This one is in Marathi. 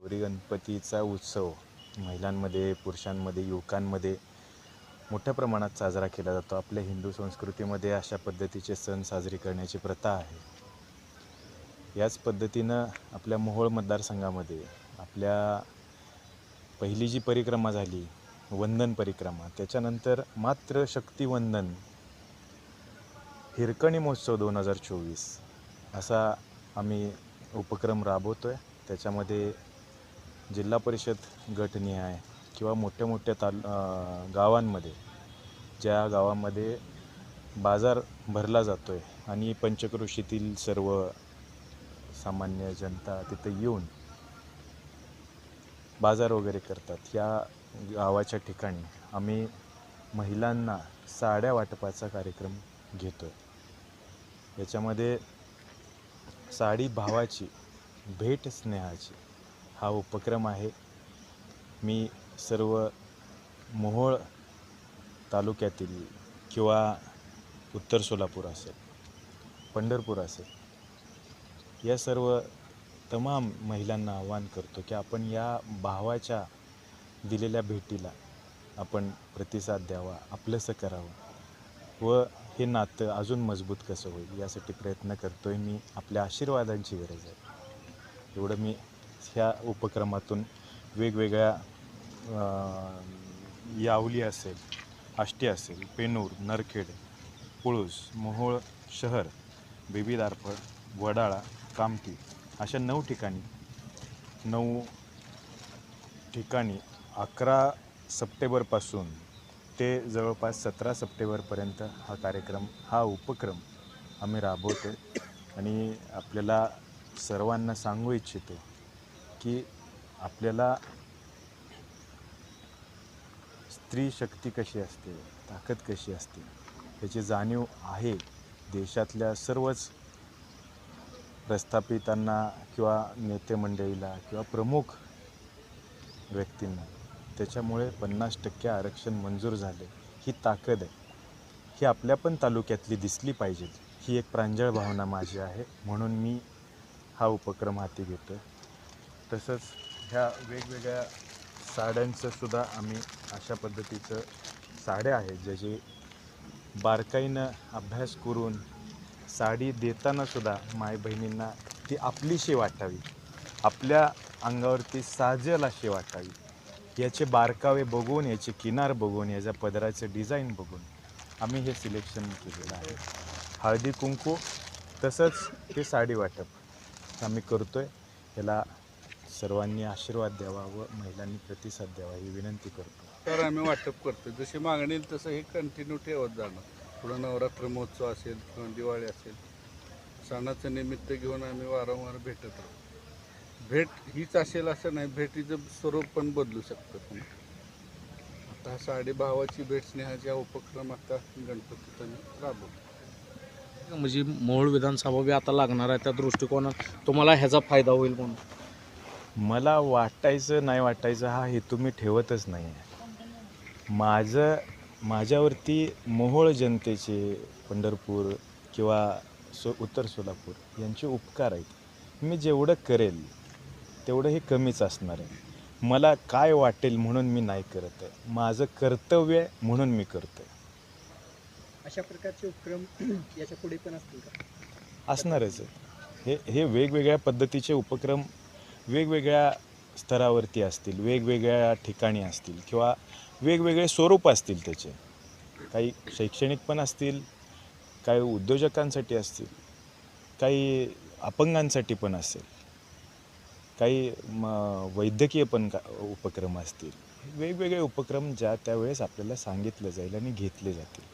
गौरी गणपतीचा उत्सव महिलांमध्ये पुरुषांमध्ये युवकांमध्ये मोठ्या प्रमाणात साजरा केला जातो. आपल्या हिंदू संस्कृतीमध्ये अशा पद्धतीचे सण साजरे करण्याची प्रथा आहे. याच पद्धतीनं आपल्या मोहोळ मतदारसंघामध्ये आपल्या पहिली जी परिक्रमा झाली वंदन परिक्रमा त्याच्यानंतर मात्र शक्तिवंदन हिरकणी महोत्सव दोन हजार चोवीस असा आम्ही उपक्रम राबवतो आहे त्याच्यामध्ये जिल्हा परिषद गटनिहाय किंवा मोठ्या मोठ्या ताल गावांमध्ये ज्या गावामध्ये बाजार भरला जातो आहे आणि पंचक्रोशीतील सर्व सामान्य जनता तिथे येऊन बाजार वगैरे करतात. या गावाच्या ठिकाणी आम्ही महिलांना साड्या वाटपाचा कार्यक्रम घेतो आहे याच्यामध्ये साडी भावाची भेट स्नेहाची हा उपक्रम आहे. मी सर्व मोहोळ तालुक्यातील किंवा उत्तर सोलापूर असेल पंढरपूर असेल या सर्व तमाम महिलांना आवाहन करतो की आपण या भावाच्या दिलेल्या भेटीला आपण प्रतिसाद द्यावा आपलंसं करावं व हे नातं अजून मजबूत कसं होईल यासाठी प्रयत्न करतो आहे मी. आपल्या आशीर्वादांची गरज आहे. एवढं मी ह्या उपक्रमातून वेगवेगळ्या यावली असेल आष्टी असेल पेनूर नरखेड पुळूस मोहोळ शहर बेबीदारफळ वडाळा कामती अशा नऊ ठिकाणी नऊ ठिकाणी अकरा सप्टेंबरपासून ते जवळपास सतरा सप्टेंबरपर्यंत हा कार्यक्रम हा उपक्रम आम्ही राबवतो आणि आपल्याला सर्वांना सांगू इच्छितो. की आपल्याला स्त्री शक्ती कशी असते ताकद कशी असते याची जाणीव आहे. देशातल्या सर्वच प्रस्थापितांना किंवा नेते मंडळीला किंवा प्रमुख व्यक्तींना त्याच्यामुळे पन्नास टक्के आरक्षण मंजूर झाले. ही ताकद आहे. ही आपल्या पण तालुक्यातली दिसली पाहिजे. ही एक प्रांजळ भावना माझी आहे. म्हणून मी हा उपक्रम हाती घेतो आहे तसंच ह्या वेगवेगळ्या साड्यांचंसुद्धा आम्ही अशा पद्धतीचं साड्या आहेत ज्याची बारकाईनं अभ्यास करून साडी देतानासुद्धा माय बहिणींना ती आपलीशी वाटावी आपल्या अंगावरती साजेल अशी वाटावी. याचे बारकावे बघून याचे किनार बघून याच्या पदराचं डिझाईन बघून आम्ही हे सिलेक्शन केलेलं आहे. हळदी कुंकू तसंच ते साडी वाटप आम्ही करतो आहे याला सर्वांनी आशीर्वाद द्यावा व महिलांनी प्रतिसाद द्यावा ही विनंती करतो. तर आम्ही वाटप करतो जशी मागणी येईल तसं हे कंटिन्यू ठेवत जाणं पुढं नवरात्र महोत्सव असेल किंवा दिवाळी असेल सणाचं निमित्त घेऊन आम्ही वारंवार भेटत राहू. भेट हीच असेल असं नाही भेटीचं स्वरूप पण बदलू शकतं. पण आता हा साडी भावाची भेट स्नेहाचा उपक्रम आता गणपतीत आम्ही राबवतो म्हणजे मोहोळ विधानसभा बी आता लागणार आहे त्या दृष्टिकोनात. तुम्हाला ह्याचा फायदा होईल म्हणून. मला वाटायचं नाही वाटायचं हा हेतू मी ठेवतच नाही आहे माझं माझ्यावरती मोहोळ जनतेचे पंढरपूर किंवा सो उत्तर सोलापूर यांचे उपकार आहेत. मी जेवढं करेल तेवढं हे कमीच असणार आहे. मला काय वाटेल म्हणून मी नाही करत आहे. माझं कर्तव्य म्हणून मी करतो आहे अशा प्रकारचे उपक्रम याच्यापुढे पण असतील का? असणारच आहे. हे हे वेगवेगळ्या पद्धतीचे उपक्रम वेगवेगळ्या स्तरावरती असतील वेगवेगळ्या ठिकाणी असतील किंवा वेगवेगळे स्वरूप असतील त्याचे. काही शैक्षणिक पण असतील काही उद्योजकांसाठी असतील काही अपंगांसाठी पण असेल काही म वैद्यकीय पण का उपक्रम असतील. वेगवेगळे उपक्रम ज्या त्यावेळेस आपल्याला सांगितलं जाईल आणि घेतले जातील.